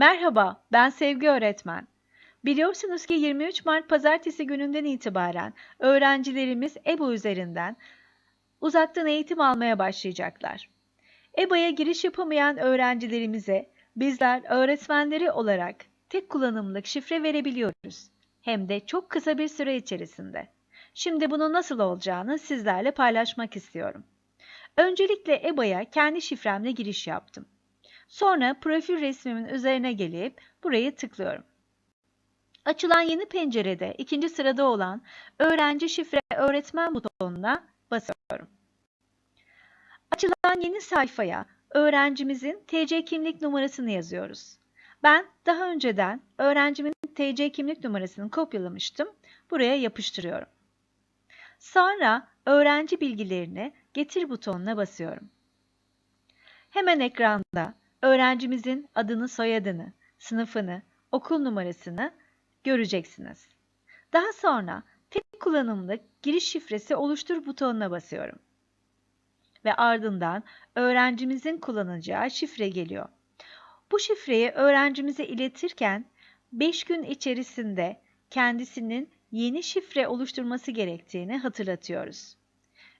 Merhaba, ben Sevgi öğretmen. Biliyorsunuz ki 23 Mart pazartesi gününden itibaren öğrencilerimiz EBO üzerinden uzaktan eğitim almaya başlayacaklar. EBA'ya giriş yapamayan öğrencilerimize bizler öğretmenleri olarak tek kullanımlık şifre verebiliyoruz. Hem de çok kısa bir süre içerisinde. Şimdi bunun nasıl olacağını sizlerle paylaşmak istiyorum. Öncelikle EBA'ya kendi şifremle giriş yaptım. Sonra profil resmimin üzerine gelip burayı tıklıyorum. Açılan yeni pencerede ikinci sırada olan öğrenci şifre öğretmen butonuna basıyorum. Açılan yeni sayfaya öğrencimizin TC kimlik numarasını yazıyoruz. Ben daha önceden öğrencimin TC kimlik numarasını kopyalamıştım. Buraya yapıştırıyorum. Sonra öğrenci bilgilerini getir butonuna basıyorum. Hemen ekranda öğrencimizin adını, soyadını, sınıfını, okul numarasını göreceksiniz. Daha sonra tek kullanımlık giriş şifresi oluştur butonuna basıyorum. Ve ardından öğrencimizin kullanacağı şifre geliyor. Bu şifreyi öğrencimize iletirken 5 gün içerisinde kendisinin yeni şifre oluşturması gerektiğini hatırlatıyoruz.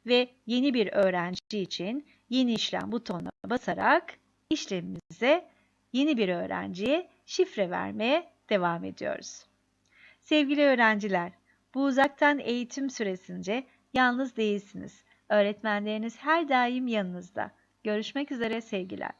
Ve yeni bir öğrenci için yeni işlem butonuna basarak işlemimize yeni bir öğrenciye şifre vermeye devam ediyoruz. Sevgili öğrenciler, bu uzaktan eğitim süresince yalnız değilsiniz. Öğretmenleriniz her daim yanınızda. Görüşmek üzere sevgiler.